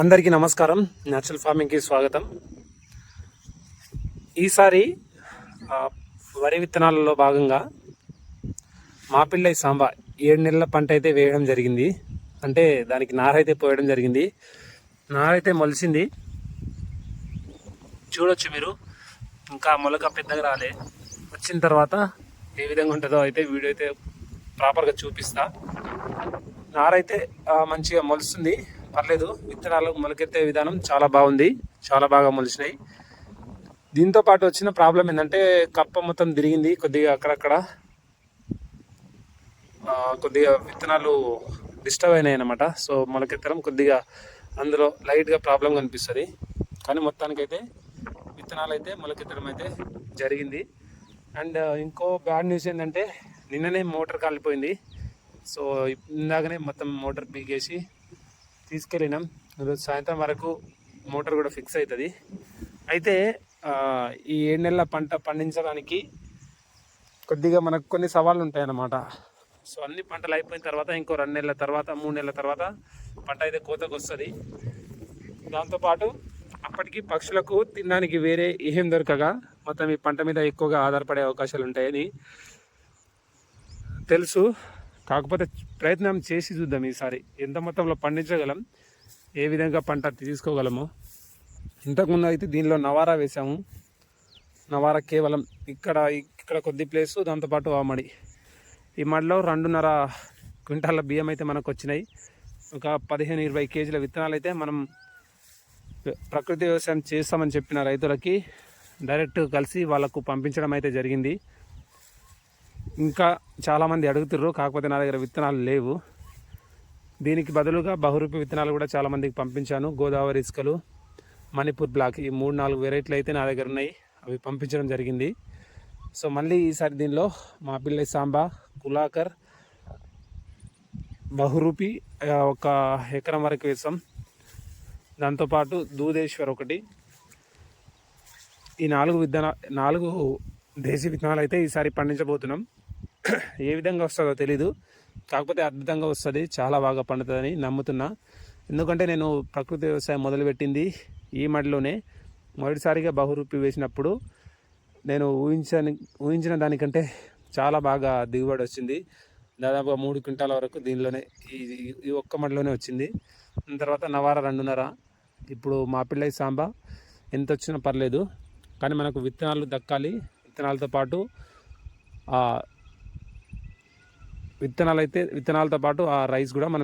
అందరికీ నమస్కారం. న్యాచురల్ ఫార్మింగ్కి స్వాగతం. ఈసారి వరి విత్తనాలలో భాగంగా మాపిల్లై సాంబా ఏడు నెలల పంట అయితే వేయడం జరిగింది. అంటే దానికి నారైతే పోయడం జరిగింది. నారైతే మొలిసింది. చూడొచ్చు మీరు. ఇంకా మొలక పెద్దగా రాలే. వచ్చిన తర్వాత ఏ విధంగా ఉంటుందో అయితే వీడియో అయితే ప్రాపర్గా చూపిస్తా. నారైతే మంచిగా మొలుస్తుంది. పర్లేదు విత్తనాలు మొలకెత్తే విధానం చాలా బాగుంది చాలా బాగా మొలిచినాయి. దీంతో పాటు వచ్చిన ప్రాబ్లం ఏంటంటే కప్ప మొత్తం తిరిగింది కొద్దిగా అక్కడక్కడ. కొద్దిగా విత్తనాలు డిస్టర్బ్ అయినాయి అనమాట సో మొలకెత్తడం కొద్దిగా అందులో లైట్గా ప్రాబ్లం కనిపిస్తుంది. కానీ మొత్తానికైతే విత్తనాలు అయితే మొలకెత్తడం అయితే జరిగింది. అండ్ ఇంకో బ్యాడ్ న్యూస్ ఏంటంటే నిన్ననే మోటార్ కాలిపోయింది. సో ఇందాకనే మొత్తం మోటార్ పీకేసి తీసుకెళ్ళినాం. ఈరోజు సాయంత్రం వరకు మోటార్ కూడా ఫిక్స్ అవుతుంది. అయితే ఈ ఏడు నెలల పంట పండించడానికి కొద్దిగా మనకు కొన్ని సవాళ్ళు ఉంటాయి అన్నమాట సో అన్ని పంటలు అయిపోయిన తర్వాత ఇంకో రెండు నెలల తర్వాత మూడు నెలల తర్వాత పంట అయితే కోతకు వస్తుంది. దాంతోపాటు అప్పటికి పక్షులకు తినడానికి వేరే ఏం దొరకగా మొత్తం ఈ పంట మీద ఎక్కువగా ఆధారపడే అవకాశాలు ఉంటాయని తెలుసు. కాకపోతే ప్రయత్నం చేసి చూద్దాం ఈసారి. ఎంత మొత్తంలో పండించగలం ఏ విధంగా పంట తీసుకోగలము. ఇంతకుముందు అయితే దీనిలో నవారా వేసాము నవారా కేవలం ఇక్కడ ఇక్కడ కొద్ది ప్లేసు దాంతోపాటు ఆ మడి. ఈ మడిలో రెండున్నర క్వింటాల బియ్యం అయితే మనకు వచ్చినాయి. ఒక పదిహేను ఇరవై కేజీల విత్తనాలు అయితే మనం ప్రకృతి వ్యవసాయం చేస్తామని చెప్పిన రైతులకి డైరెక్ట్ కలిసి వాళ్ళకు పంపించడం అయితే జరిగింది. ఇంకా చాలామంది అడుగుతుర్రు కాకపోతే నా దగ్గర విత్తనాలు లేవు. దీనికి బదులుగా బహురూపి విత్తనాలు కూడా చాలామందికి పంపించాను. గోదావరి ఇసుకలు మణిపూర్ బ్లాక్ ఈ మూడు నాలుగు వెరైటీలు అయితే నా దగ్గర ఉన్నాయి. అవి పంపించడం జరిగింది. సో మళ్ళీ ఈసారి దీనిలో మా పిల్లై సాంబా కులాకర్ బహురూపి ఒక ఎకరం వరకు వేసాం. దాంతోపాటు దూదేశ్వర్ ఒకటి. ఈ నాలుగు విత్తనా నాలుగు దేశీ విత్తనాలు అయితే ఈసారి పండించబోతున్నాం. ఏ విధంగా వస్తుందో తెలీదు. కాకపోతే అద్భుతంగా వస్తుంది. చాలా బాగా పండుతుందని నమ్ముతున్నా. ఎందుకంటే నేను ప్రకృతి వ్యవసాయం మొదలుపెట్టింది ఈ మడిలోనే. మొదటిసారిగా బహురూపి వేసినప్పుడు నేను ఊహించని ఊహించిన దానికంటే చాలా బాగా దిగుబడి వచ్చింది. దాదాపుగా మూడు క్వింటాల వరకు దీనిలోనే ఈ ఈ ఒక్క మడిలోనే వచ్చింది. దాని తర్వాత నవార రెండున్నర. ఇప్పుడు మా పిల్లై సాంబా ఎంత వచ్చినా పర్లేదు. కానీ మనకు విత్తనాలు దక్కాలి. విత్తనాలతో పాటు విత్తనాలు అయితే విత్తనాలతో పాటు ఆ రైస్ కూడా మనం